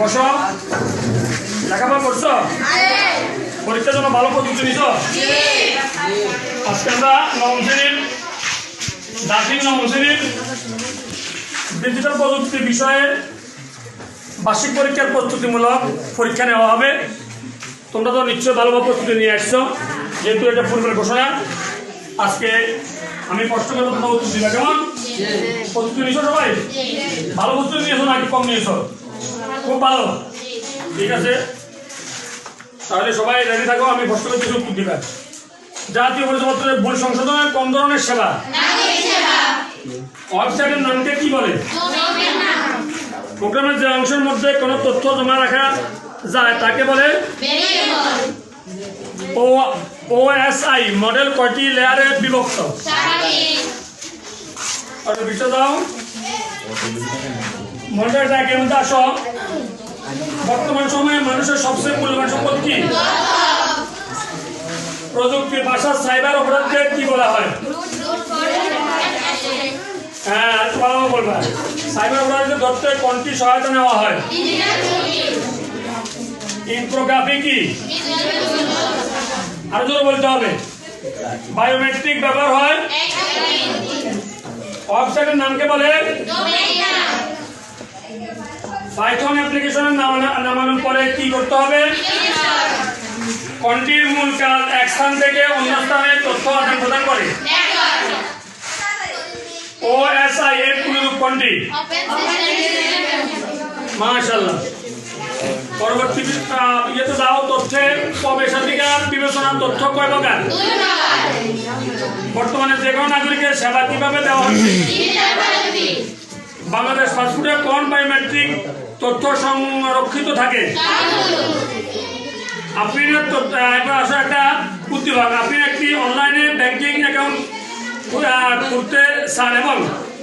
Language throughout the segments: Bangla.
বসো লেখাপড়া করছ পরীক্ষার জন্য ভালো প্রস্তুতি নিছ আজকে আমরা দার্জিলিং নবম শ্রেণির ডিজিটাল প্রযুক্তি বিষয়ে বার্ষিক পরীক্ষার প্রস্তুতিমূলক পরীক্ষা নেওয়া হবে তোমরা তো নিশ্চয়ই ভালোভাবে প্রস্তুতি নিয়ে আসছো যেহেতু এটা পূর্বের ঘোষণা আজকে আমি কষ্ট করে তোমরা উত্তর দিবা কেমন? প্রস্তুতি নিয়েছো সবাই? ভালো প্রস্তুতি নিয়েছো নাকি কম নিয়েছো? খুব ভালো। ঠিক আছে। তাহলে সবাই রেডি থাকো আমি কষ্ট করে কিছু উত্তর দিবা জাতীয় পরিচয়পত্রের ভুল সংশোধনের কোন ধরনের সেবা? ওয়েবসাইটের নামকে কি বলে? প্রোগ্রামের যে অংশের মধ্যে কোনো তথ্য জমা রাখা যায় তাকে বলে ও ওএসআই মডেল কয়টি লেয়ারে বিভক্ত। আর বিষয় দাও। মডেলটা কেমন আস বর্তমান সময়ে মানুষের সবচেয়ে মূল্যবান সম্পদ কি? প্রযুক্তির ভাষা সাইবার অপরাধকে কি বলা হয়? হ্যাঁ আর বলবা। সাইবার অপরাধকে ধরতে কোনটি সহায়তা নেওয়া হয়? ইনফোগ্রাফি কি? আরও জোরে বলতে হবে। বায়োমেট্রিক ব্যবহার হয়। ওয়েবসাইটের নামকে বলে পাইথন অ্যাপ্লিকেশনের নামানোর পরে কি করতে হবে? কোনটির মূল কাজ এক স্থান থেকে অন্য স্থানে তথ্য আদান প্রদান করে। ও এস আই এর পুনরূপ কোনটি? মাশাল্লাহ পরবর্তী ইয়েতে যাও তথ্যের প্রবেশাধিকার বিবেচনা তথ্য কয় প্রকার? বর্তমানে যে কোনো নাগরিকের সেবা কীভাবে দেওয়া হচ্ছে বাংলাদেশ পাসপোর্টে কোন বায়োমেট্রিক তথ্য সংরক্ষিত থাকে? আপনি তথ্য- আহ, এবার আসো একটা উদ্যোগ। আপনি একটি অনলাইনে ব্যাংকিং অ্যাকাউন্ট করতে চান এবং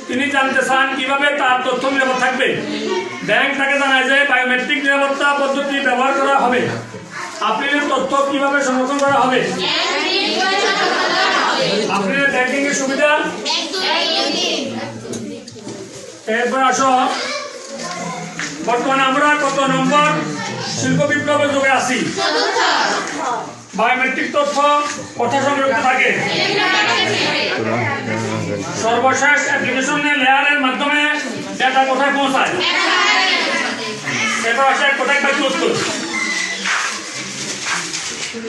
তিনি জানতে চান কীভাবে তার তথ্য নিরাপদ থাকবে। ব্যাংক তাকে জানায় যে বায়োমেট্রিক নিরাপত্তা পদ্ধতি ব্যবহার করা হবে। আপনি তথ্য কীভাবে সংরক্ষণ করা হবে? আপনি ব্যাংকিং এর সুবিধা? এরপর আসো। বর্তমানে আমরা কত নম্বর শিল্প বিপ্লবের যুগে আছি? বায়োমেট্রিক তথ্য কোথায় সংরক্ষিত থাকে। সর্বশেষ অ্যাপ্লিকেশনের লেয়ারের মাধ্যমে ডেটা কোথায় পৌঁছায়? এরপর আসে এক কোথায় বাকি উত্তর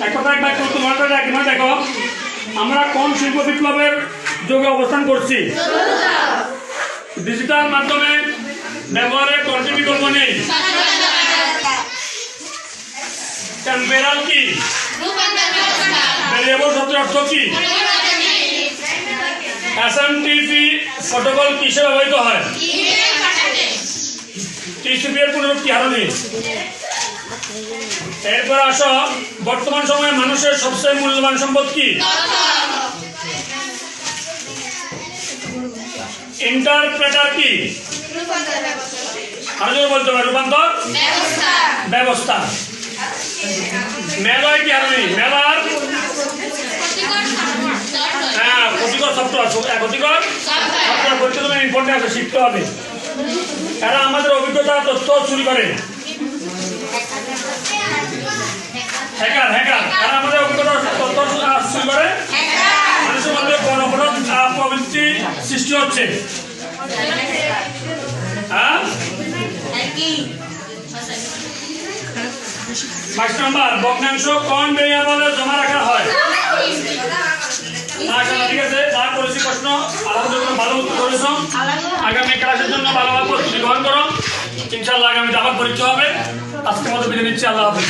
এক কথায় বাকি উত্তর মনে করে রাখি না দেখো, আমরা কোন শিল্প বিপ্লবের যুগে অবস্থান করছি? ডিজিটাল মাধ্যমে ব্যবহারের কোনটি বিকল্প নেই। টেম্পেরাল কি? ভেরিয়েবল শব্দের অর্থ কি এসএমটিপি প্রোটোকল কিসে ব্যবহৃত হয়? টিসিপি এর পুনরূপ কি আরও নেই এরপর আসো বর্তমান সময়ে মানুষের সবচেয়ে মূল্যবান সম্পদ কি? ইন্টারপ্রেটার কি? আরও বলতে হবে রূপান্তর? ব্যবস্থা। মেলায় কি আর নেই? মেলার? হ্যাঁ ক্ষতিকর সফটওয়্যার ক্ষতিকর? সফটওয়্যার করতে তুমি ইম্পর্টেন্ট আছে শিখতে হবে। এরা আমাদের অভিজ্ঞতা তথ্য চুরি করে। হ্যাকার হ্যাকার এরা আমাদের অভিজ্ঞতা তথ্য চুরি করে। মানুষের মধ্যে গণপরাধ আহ, প্রবৃত্তি সৃষ্টি হচ্ছে। হ্যাঁ? পাঁচ নম্বর, ভগ্নাংশ কোন ভেরিয়েবলে জমা রাখা হয়? ঠিক আছে প্রশ্ন। ভালো আগামী ক্লাসের জন্য পরীক্ষা হবে। আজকে মতো বিদায় নিচ্ছি, আল্লাহ হাফিজ।